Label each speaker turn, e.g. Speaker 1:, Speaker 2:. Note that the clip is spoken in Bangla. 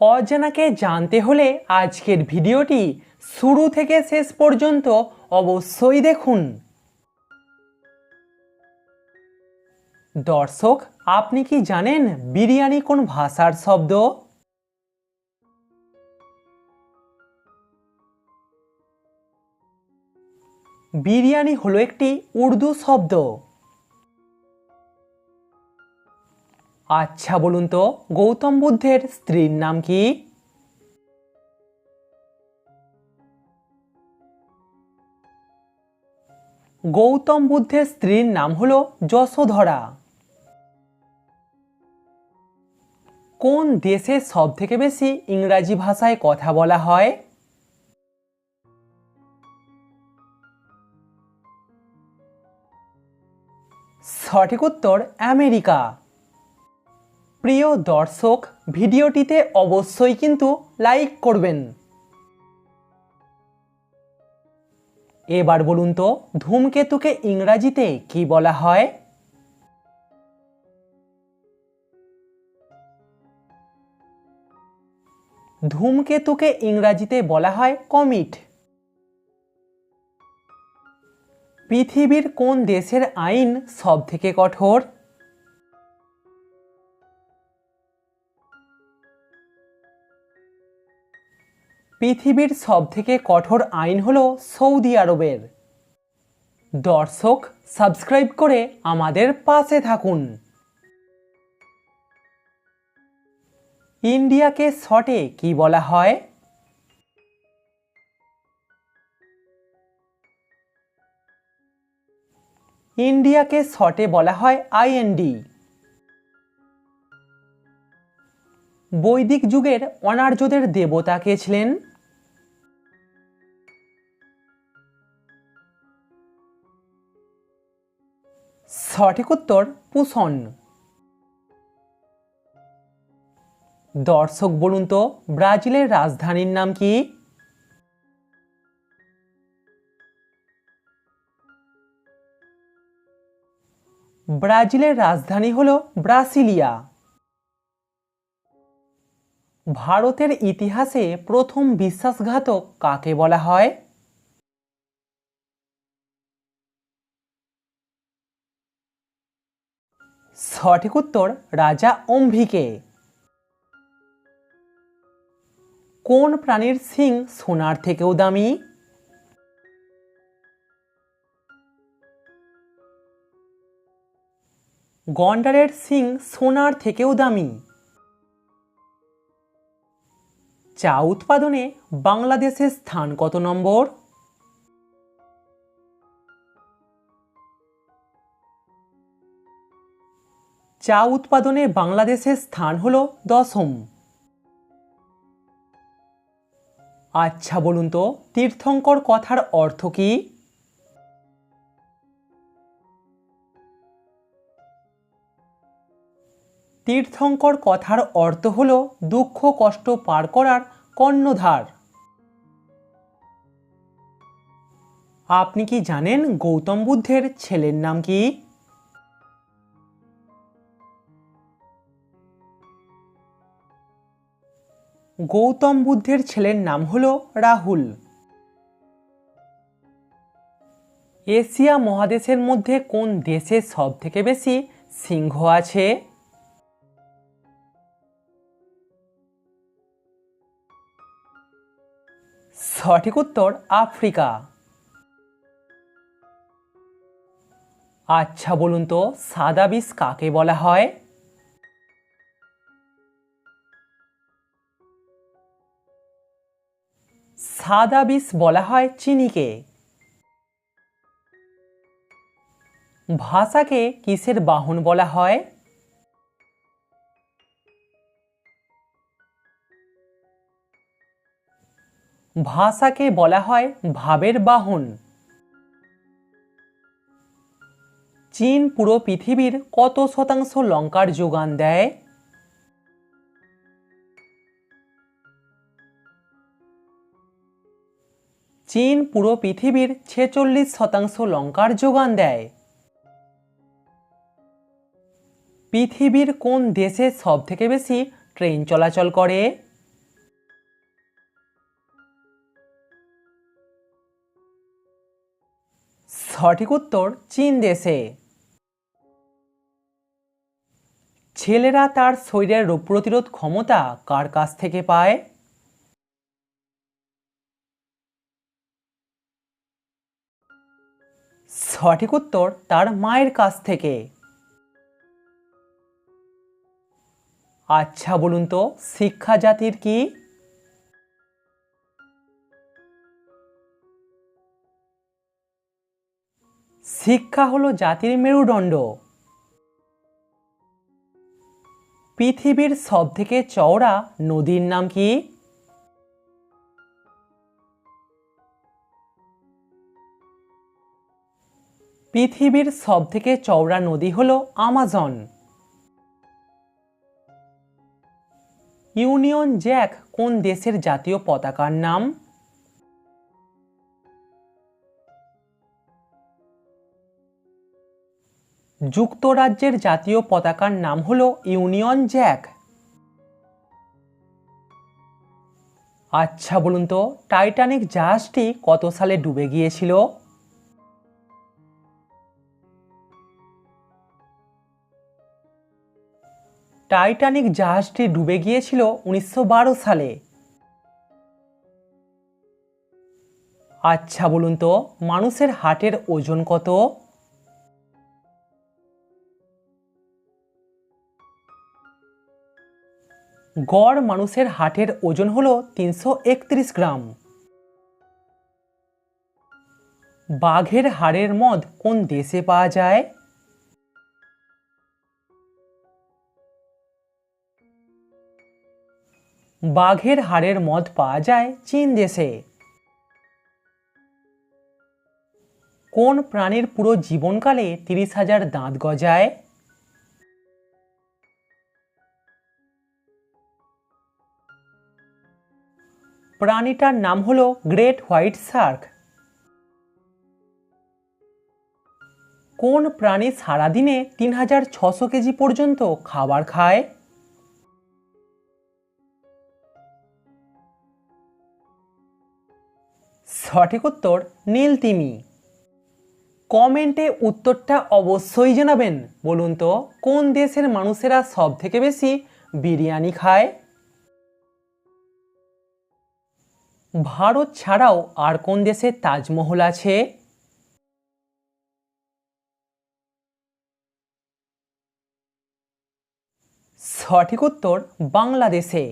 Speaker 1: অজানাকে জানতে হলে আজকের ভিডিওটি শুরু থেকে শেষ পর্যন্ত অবশ্যই দেখুন। দর্শক, আপনি কি জানেন বিরিয়ানি কোন ভাষার শব্দ? বিরিয়ানি হলো একটি উর্দু শব্দ। আচ্ছা বলুন তো, গৌতম বুদ্ধের স্ত্রীর নাম কি? গৌতম বুদ্ধের স্ত্রীর নাম হল যশোধরা। কোন দেশে সব থেকে বেশি ইংরাজি ভাষায় কথা বলা হয়? সঠিক উত্তর, আমেরিকা। প্রিয় দর্শক, ভিডিওটিতে অবশ্যই কিন্তু লাইক করবেন। এবার বলুন তো, ধূমকেতুকে ইংরাজিতে কি বলা হয়? ধূমকেতুকে ইংরাজিতে বলা হয় কমিট। পৃথিবীর কোন দেশের আইন সব থেকে কঠোর? পৃথিবীর সবথেকে কঠোর আইন হলো সৌদি আরবের। দর্শক, সাবস্ক্রাইব করে আমাদের পাশে থাকুন। ইন্ডিয়াকে শটে কি বলা হয়? ইন্ডিয়াকে শটে বলা হয় আইএনডি। বৈদিক যুগের অনার্যদের দেবতা কে ছিলেন? সঠিক উত্তর পুষণ। দর্শক বলুন তো, ব্রাজিলের রাজধানীর নাম কি? ব্রাজিলের রাজধানী হল ব্রাসিলিয়া। ভারতের ইতিহাসে প্রথম বিশ্বাসঘাতক কাকে বলা হয়? সঠিক উত্তর রাজা অম্ভিকে। কোন প্রাণীর সিং সোনার থেকেও দামি? গন্ডারের সিং সোনার থেকেও দামি। চা উৎপাদনে বাংলাদেশের স্থান কত নম্বর? চা উৎপাদনে বাংলাদেশের স্থান হল দশম। আচ্ছা বলুন তো, তীর্থঙ্কর কথার অর্থ কি? তীর্থঙ্কর কথার অর্থ হল দুঃখ, কষ্ট পার করার কর্ণধার। আপনি কি জানেন গৌতম বুদ্ধের ছেলের নাম কি? গৌতম বুদ্ধের ছেলের নাম হল রাহুল। এশিয়া মহাদেশের মধ্যে কোন দেশে সব থেকে বেশি সিংহ আছে? সঠিক উত্তর আফ্রিকা। আচ্ছা বলুন তো, সাদা বিষ কাকে বলা হয়? সাদা বিষ বলা হয় চিনিকে। ভাষাকে কিসের বাহন বলা হয়? ভাষাকে বলা হয় ভাবের বাহন। চীন পুরো পৃথিবীর কত শতাংশ লঙ্কার যোগান দেয়? চীন পুরো পৃথিবীর ছেচল্লিশ শতাংশ লঙ্কার যোগান দেয়। পৃথিবীর কোন দেশে সব থেকে বেশি ট্রেন চলাচল করে? সঠিক উত্তর চীন দেশে। ছেলেরা তার শরীরের রোগ প্রতিরোধ ক্ষমতা কার কাছ থেকে পায়? সঠিক উত্তর তার মায়ের কাছ থেকে। আচ্ছা বলুন তো, শিক্ষা জাতির কি? শিক্ষা হলো জাতির মেরুদণ্ড। পৃথিবীর সবথেকে চওড়া নদীর নাম কি? পৃথিবীর সবথেকে চওড়া নদী হলো আমাজন। ইউনিয়ন জ্যাক কোন দেশের জাতীয় পতাকার নাম? যুক্তরাজ্যের জাতীয় পতাকার নাম হল ইউনিয়ন জ্যাক। আচ্ছা বলুন তো, টাইটানিক জাহাজটি কত সালে ডুবে গিয়েছিল? টাইটানিক জাহাজটি ডুবে গিয়েছিল উনিশশো বারো সালে। আচ্ছা বলুন তো, মানুষের হাটের ওজন কত? গড় মানুষের হাটের ওজন হলো তিনশো একত্রিশ গ্রাম। বাঘের হাড়ের মদ কোন দেশে পাওয়া যায়? বাঘের হাড়ের মদ পাওয়া যায় চীন দেশে। কোন প্রাণীর পুরো জীবনকালে তিরিশ হাজার দাঁত গজায়? প্রাণীটার নাম হলো গ্রেট হোয়াইট শার্ক কোন প্রাণী সারাদিনে তিন হাজার ছশো কেজি পর্যন্ত খাবার খায়? সঠিক উত্তর নীল তিমি কমেন্টে উত্তরটা অবশ্যই জানাবেন। বলুন তো, কোন দেশের মানুষেরা সব থেকে বেশি বিরিয়ানি খায়? ভারত ছাড়াও আর কোন দেশে তাজমহল আছে? সঠিক উত্তর বাংলাদেশে।